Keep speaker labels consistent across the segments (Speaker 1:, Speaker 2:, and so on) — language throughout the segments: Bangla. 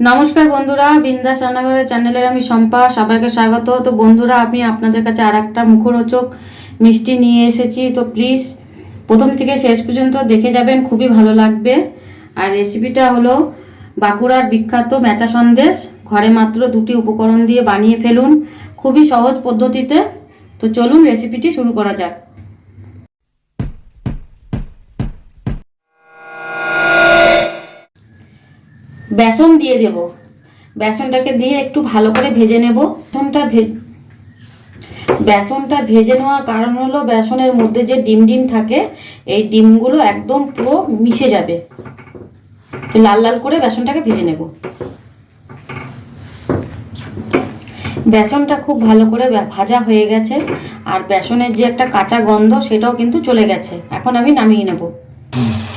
Speaker 1: নমস্কার বন্ধুরা, বিন্দাস রান্নাঘরের চ্যানেলের আমি শম্পা, সবাইকে স্বাগত। তো বন্ধুরা, আমি আপনাদের কাছে আর একটা মুখরোচক মিষ্টি নিয়ে এসেছি। তো প্লিজ প্রথম থেকে শেষ পর্যন্ত দেখে যাবেন, খুবই ভালো লাগবে। আর রেসিপিটা হলো বাঁকুড়ার বিখ্যাত মেচা সন্দেশ। ঘরে মাত্র দুটি উপকরণ দিয়ে বানিয়ে ফেলুন। খুবই সহজ পদ্ধতিতে। তো চলুন রেসিপিটি শুরু করা যাক। বেসন দিয়ে দেব। বেসনটাকে দিয়ে একটু ভালো করে ভেজে নেব। বেসনটা বেসনটা ভেজে নেওয়ার কারণ হলো বেসনের মধ্যে যে ডিম ডিম থাকে এই ডিমগুলো একদম পুরো মিশে যাবে। লাল লাল করে বেসনটাকে ভেজে নেব। বেসনটা খুব ভালো করে ভাজা হয়ে গেছে আর বেসনের যে একটা কাঁচা গন্ধ সেটাও কিন্তু চলে গেছে। এখন আমি নামিয়ে নেব।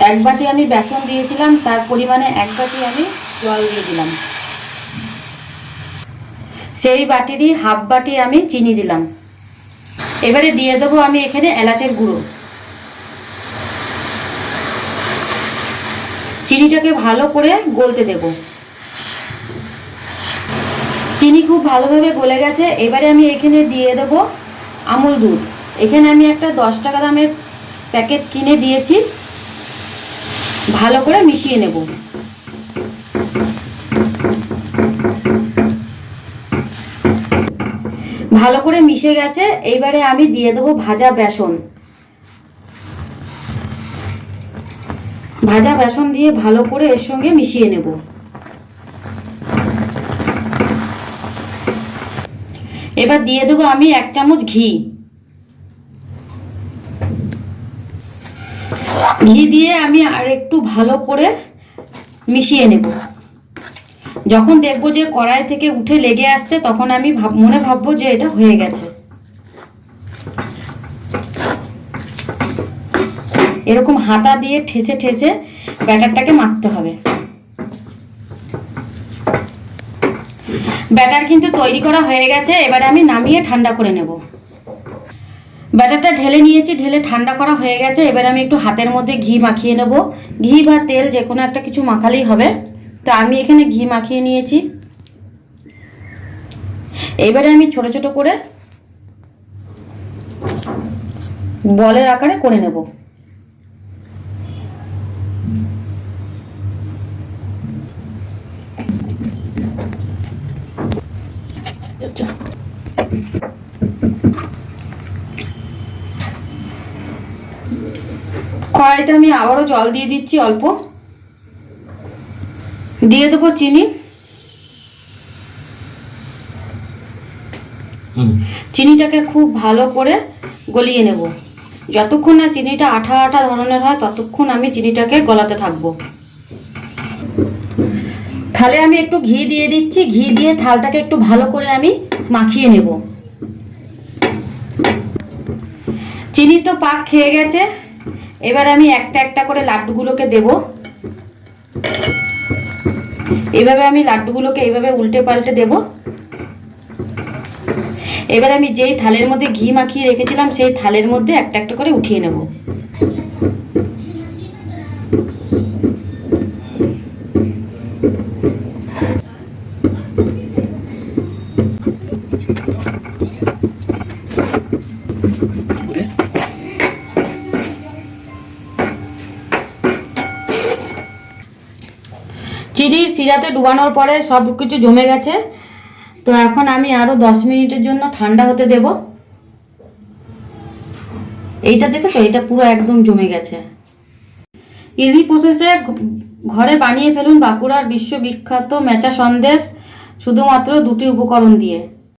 Speaker 1: এক বাটি আমি বেসন দিয়েছিলাম তার পরিমাণে এক বাটি আমি জল দিয়ে দিলাম। সেই বাটিরই হাফ বাটি আমি চিনি দিলাম। এবারে দিয়ে দেবো আমি এখানে এলাচের গুঁড়ো। চিনিটাকে ভালো করে গলতে দেব। চিনি খুব ভালোভাবে গলে গেছে, এবারে আমি এখানে দিয়ে দেব আমুল দুধ। এখানে আমি একটা দশ টাকা দামের প্যাকেট কিনে দিয়েছি। ভালো করে মিশিয়ে নেব। ভালো করে মিশে গেছে, এইবারে আমি দিয়ে দেবো ভাজা বেসন। ভাজা বেসন দিয়ে ভালো করে এর সঙ্গে মিশিয়ে নেব। এবার দিয়ে দেবো আমি এক চামচ ঘি। ঘি দিয়ে আমি আর একটু ভালো করে মিশিয়ে নেব। যখন দেখব যে কড়াই থেকে উঠে লেগে আসছে, তখন আমি ভাব, মনে ভাববো যে এটা হয়ে গেছে। এরকম হাতা দিয়ে ঠেসে ঠেসে ব্যাটারটাকে মাখতে হবে। ব্যাটার কিন্তু তৈরি করা হয়ে গেছে, এবারে আমি নামিয়ে ঠান্ডা করে নেব। ব্যাটারটা ঢেলে নিয়েছি, ঢেলে ঠান্ডা করা হয়ে গেছে, এবার আমি একটু হাতের মধ্যে ঘি মাখিয়ে নেব। ঘি বা তেল যে কোনো একটা কিছু মাখালেই হবে। তো আমি এখানে ঘি মাখিয়ে নিয়েছি। এবারে আমি ছোট ছোট করে বলের আকারে করে নেব। কড়াইতে আমি আবারও জল দিয়ে দিচ্ছি অল্প। দিয়ে দেবো চিনি। চিনিটাকে খুব ভালো করে গলিয়ে নেব। যতক্ষণ না চিনিটা আঠা আঠা ধরনের হয় ততক্ষণ আমি চিনিটাকে গলাতে থাকব। থালে আমি একটু ঘি দিয়ে দিচ্ছি। ঘি দিয়ে থালটাকে একটু ভালো করে আমি মাখিয়ে নেব। চিনি তো পাক খেয়ে গেছে। এবার আমি একটা একটা করে লাড্ডুগুলোকে দেব। এভাবে আমি লাড্ডুগুলোকে এইভাবে উল্টে পাল্টে দেব। এবার আমি যেই থালের মধ্যে ঘি মাখিয়ে রেখেছিলাম, সেই থালের মধ্যে একটা একটা করে উঠিয়ে নেব। চিনির সিরাতে ডুবানোর পরে সব কিছু জমে গেছে। তো এখন আমি আরও দশ মিনিটের জন্য ঠান্ডা হতে দেব। এইটা দেখেছ? এটা পুরো একদম জমে গেছে। ইজি প্রসেসে ঘরে বানিয়ে ফেলুন বাঁকুড়ার বিশ্ববিখ্যাত মেচা সন্দেশ, শুধুমাত্র দুটি উপকরণ দিয়ে।